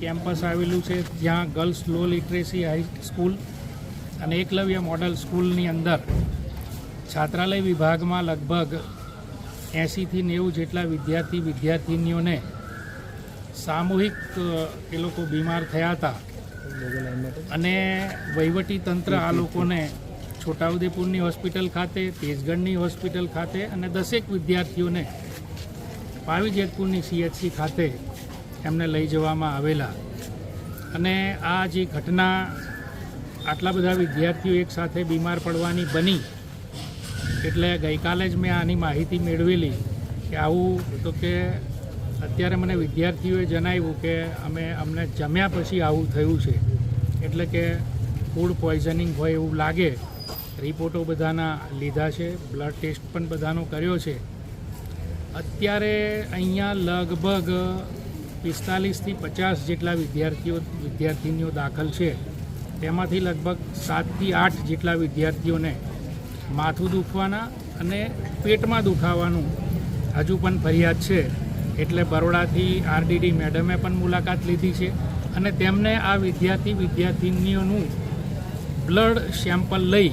Campus આવેલું છે, જ્યાં girls low literacy high school અને એકલવ્ય મોડલ સ્કૂલની અંદર છાત્રાલય વિભાગમાં લગભગ એંસીથી નેવું જેટલા વિદ્યાર્થી વિદ્યાર્થિનીઓને સામૂહિક એ લોકો બીમાર થયા હતા. અને વહીવટી તંત્ર આ લોકોને છોટાઉદેપુરની હોસ્પિટલ ખાતે, તેજગઢની હોસ્પિટલ ખાતે અને દસેક વિદ્યાર્થીઓને પાવી જેતપુરની સીએચસી ખાતે એમને લઈ જવામાં આવેલા. અને આ જે ઘટના આટલા બધા વિદ્યાર્થીઓ એકસાથે બીમાર પડવાની બની, એટલે ગઈકાલે જ મેં આની માહિતી મેળવેલી કે આવું તો કે અત્યારે મને વિદ્યાર્થીઓએ જણાવ્યું કે અમે અમને જમ્યા પછી આવું થયું છે. એટલે કે ફૂડ પોઈઝનિંગ હોય એવું લાગે, રિપોર્ટો બધાના લીધા છે, બ્લડ ટેસ્ટ પણ બધાનો કર્યો છે. અત્યારે અહીંયા લગભગ પિસ્તાલીસથી પચાસ જેટલા વિદ્યાર્થીઓ વિદ્યાર્થિનીઓ દાખલ છે. તેમાંથી લગભગ સાતથી આઠ જેટલા વિદ્યાર્થીઓને માથું દુખવાના અને પેટમાં દુખાવાનું હજુ પણ ફરિયાદ છે. એટલે બરોડાથી આરડીડી મેડમે પણ મુલાકાત લીધી છે અને તેમને આ વિદ્યાર્થી વિદ્યાર્થિનીઓનું બ્લડ સેમ્પલ લઈ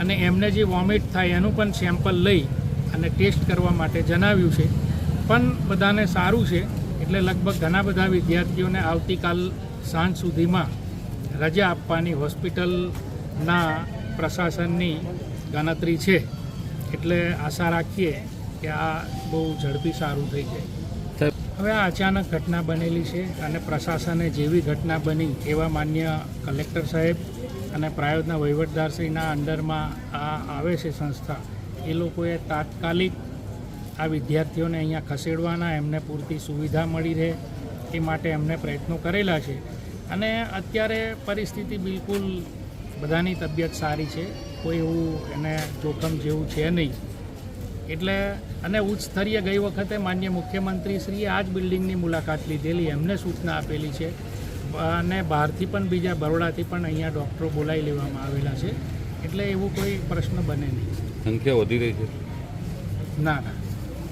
અને એમને જે વોમિટ થાય એનું પણ સેમ્પલ લઈ અને ટેસ્ટ કરવા માટે જણાવ્યું છે. પણ બધાને સારું છે એટલે લગભગ ઘણા બધા વિદ્યાર્થીઓને આવતીકાલ સાંજ સુધીમાં રજા આપવાની હોસ્પિટલના પ્રશાસનની ગણતરી છે. એટલે આશા રાખીએ કે આ બહુ ઝડપી સારું થઈ જાય. હવે આ અચાનક ઘટના બનેલી છે અને પ્રશાસને જેવી ઘટના બની એવા માન્ય કલેક્ટર સાહેબ અને પ્રાયોજના વહીવટદારશ્રીના અંડરમાં આ આવે છે સંસ્થા, એ લોકોએ તાત્કાલિક આ વિદ્યાર્થીઓને અહીંયા ખસેડવાના એમને પૂરતી સુવિધા મળી રહે એ માટે એમને પ્રયત્નો કરેલા છે. અને અત્યારે પરિસ્થિતિ બિલકુલ બધાની તબિયત સારી છે. કોઈ એવું એને જોખમ જેવું છે નહીં. એટલે અને ઉચ્ચ સ્તરીય ગઈ વખતે માન્ય મુખ્યમંત્રીશ્રીએ આ જ બિલ્ડિંગની મુલાકાત લીધેલી એમને સૂચના આપેલી છે. અને બહારથી પણ બીજા બરોડાથી પણ અહીંયા ડૉક્ટરો બોલાવી લેવામાં આવેલા છે. એટલે એવું કોઈ પ્રશ્ન બને નહીં. સંખ્યા વધી રહી છે? ના ના.